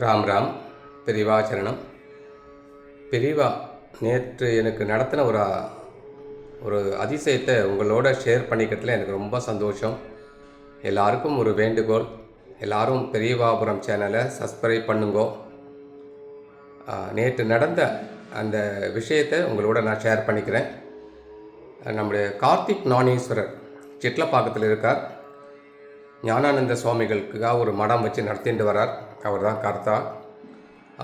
ராம் ராம் பெரியவா சரணம். பெரியவா நேற்று எனக்கு நடத்தின ஒரு ஒரு அதிசயத்தை உங்களோட ஷேர் பண்ணிக்கிறதுல எனக்கு ரொம்ப சந்தோஷம். எல்லாருக்கும் ஒரு வேண்டுகோள். எல்லாரும் பெரியவாபுரம் சேனலை சப்ஸ்கிரைப் பண்ணுங்கோ. நேற்று நடந்த அந்த விஷயத்தை உங்களோட நான் ஷேர் பண்ணிக்கிறேன். நம்முடைய கார்த்திக் நாணீஸ்வரர் சிட்லப்பாக்கத்தில் இருக்கார். ஞானானந்த சுவாமிகளுக்காக ஒரு மடம் வச்சு நடத்திட்டு வரார் அவர் தான் கர்த்தா.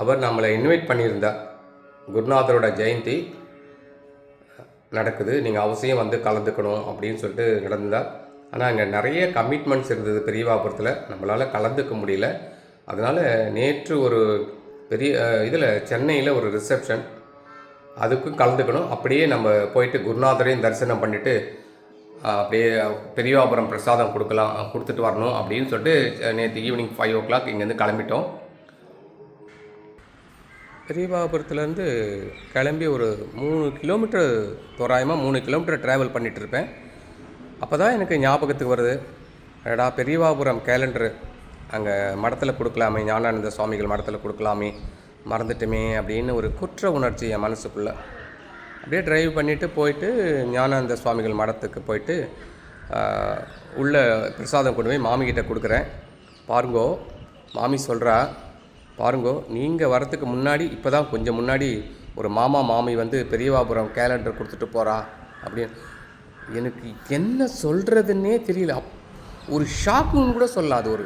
அவர் நம்மளை இன்வைட் பண்ணியிருந்தார். குருநாதரோட ஜெயந்தி நடக்குது. நீங்கள் அவசியம் வந்து கலந்துக்கணும் அப்படின்னு சொல்லிட்டு நடந்தார். ஆனால் அங்கே நிறைய கமிட்மெண்ட்ஸ் இருந்தது பெரியவாபுரத்தில் நம்மளால் கலந்துக்க முடியல. அதனால் நேற்று ஒரு பெரிய இதில் சென்னையில் ஒரு ரிசப்ஷன் அதுக்கும் கலந்துக்கணும். அப்படியே நம்ம போயிட்டு குருநாதரையும் தரிசனம் பண்ணிவிட்டு அப்படியே பெரியவாபுரம் பிரசாதம் கொடுக்கலாம் கொடுத்துட்டு வரணும் அப்படின்னு சொல்லிட்டு நேற்று ஈவினிங் ஃபைவ் ஓ கிளாக் இங்கேருந்து கிளம்பிட்டோம். பெரியபாபுரத்துலேருந்து கிளம்பி ஒரு மூணு கிலோமீட்டர் தோராயமாக மூணு கிலோமீட்டர் ட்ராவல் பண்ணிகிட்ருப்பேன் அப்போ தான் எனக்கு ஞாபகத்துக்கு வருது அடடா பெரியவாபுரம் கேலண்டரு அங்கே மடத்தில் கொடுக்கலாமே ஞானானந்த சுவாமிகள் மடத்தில் கொடுக்கலாமே மறந்துட்டுமே அப்படின்னு ஒரு குற்ற உணர்ச்சி என் மனசுக்குள்ளே. அப்படியே டிரைவ் பண்ணிவிட்டு போயிட்டு ஞானானந்த சுவாமிகள் மடத்துக்கு போயிட்டு உள்ள பிரசாதம் கொண்டு போய் மாமிக்கிட்ட கொடுக்குறேன். பாருங்கோ மாமி சொல்கிறா பாருங்கோ நீங்கள் வரத்துக்கு முன்னாடி இப்போ தான் கொஞ்சம் முன்னாடி ஒரு மாமா மாமி வந்து பெரியவாபுரம் கேலண்டர் கொடுத்துட்டு போகிறா அப்படின்னு. எனக்கு என்ன சொல்கிறதுன்னே தெரியல. ஒரு ஷாக்குன்னு கூட சொல்லாது ஒரு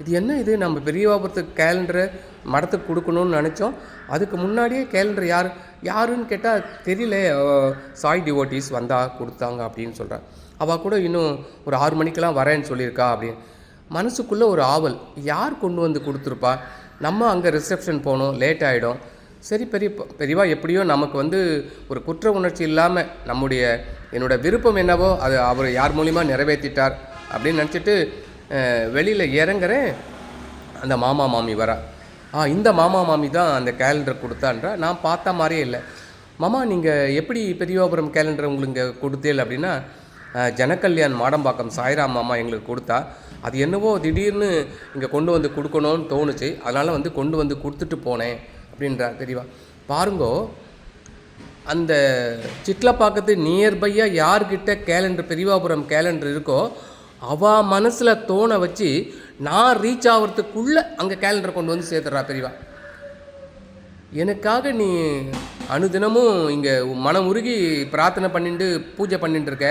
இது என்ன இது? நம்ம பெரியவாபுரத்துக்கு கேலண்டரை மடத்துக்கு கொடுக்கணும்னு நினச்சோம். அதுக்கு முன்னாடியே கேலண்டர் யார் யாருன்னு கேட்டால் தெரியல. சாய் டிவோட்டிஸ் வந்தா கொடுத்தாங்க அப்படின்னு சொல்கிறேன் அவள் கூட இன்னும் ஒரு ஆறு மணிக்கெலாம் வரேன்னு சொல்லியிருக்கா அப்படின்னு. மனசுக்குள்ளே ஒரு ஆவல். யார் கொண்டு வந்து கொடுத்துருப்பா? நம்ம அங்கே ரிசப்ஷன் போகணும் லேட் ஆகிடும் சரி பெரிய பெரியவா எப்படியோ நமக்கு வந்து ஒரு குற்ற உணர்ச்சி இல்லாமல் நம்முடைய என்னோட விருப்பம் என்னவோ அது அவர் யார் மூலிமா நிறைவேற்றிட்டார் அப்படின்னு நினச்சிட்டு வெளியில் இறங்குறேன். அந்த மாமா மாமி வரா. ஆ இந்த மாமா மாமி தான் அந்த கேலண்டர் கொடுத்தான்றா? நான் பார்த்த மாதிரியே இல்லை. மாமா நீங்கள் எப்படி பெரியவாபுரம் கேலண்டர் உங்களுக்கு இங்கே கொடுத்தேல் அப்படின்னா ஜனக்கல்யாண் மாடம்பாக்கம் சாய்ராம் மாமா எங்களுக்கு கொடுத்தா அது என்னவோ திடீர்னு இங்கே கொண்டு வந்து கொடுக்கணும்னு தோணுச்சு. அதனால் வந்து கொண்டு வந்து கொடுத்துட்டு போனேன் அப்படின்றா தெரியவா பாருங்கோ அந்த சிட்லப்பாக்கத்து நியர்பையாக யார்கிட்ட கேலண்டர் பெரியவாபுரம் கேலண்டர் இருக்கோ அவ மனசில் தோண வச்சு நான் ரீச் ஆகிறதுக்குள்ளே அங்கே கேலண்டர் கொண்டு வந்து சேர்த்துட்றா பெரியவா. எனக்காக நீ அனுதினமும் இங்கே மனம் உருகி பிரார்த்தனை பண்ணிட்டு பூஜை பண்ணிட்டு இருக்க.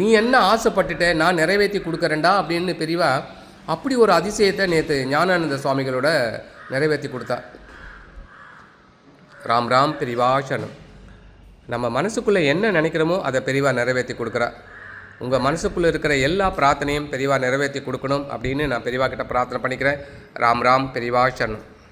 நீ என்ன ஆசைப்பட்டுட்ட நான் நிறைவேற்றி கொடுக்குறேன்டா அப்படின்னு பெரியவா அப்படி ஒரு அதிசயத்தை நேற்று ஞானானந்த சுவாமிகளோட நிறைவேற்றி கொடுத்தா. ராம் ராம் பெரிவா சரணம். நம்ம மனசுக்குள்ளே என்ன நினைக்கிறோமோ அதை பெரிவா நிறைவேற்றி கொடுக்குறா. உங்கள் மனசுக்குள்ளே இருக்கிற எல்லா பிரார்த்தனையும் பெரியவா நிறைவேற்றி கொடுக்கணும் அப்படின்னு நான் பெரியவா கிட்ட பிரார்த்தனை பண்ணிக்கிறேன். ராம் ராம் பெரியவா சரணம்.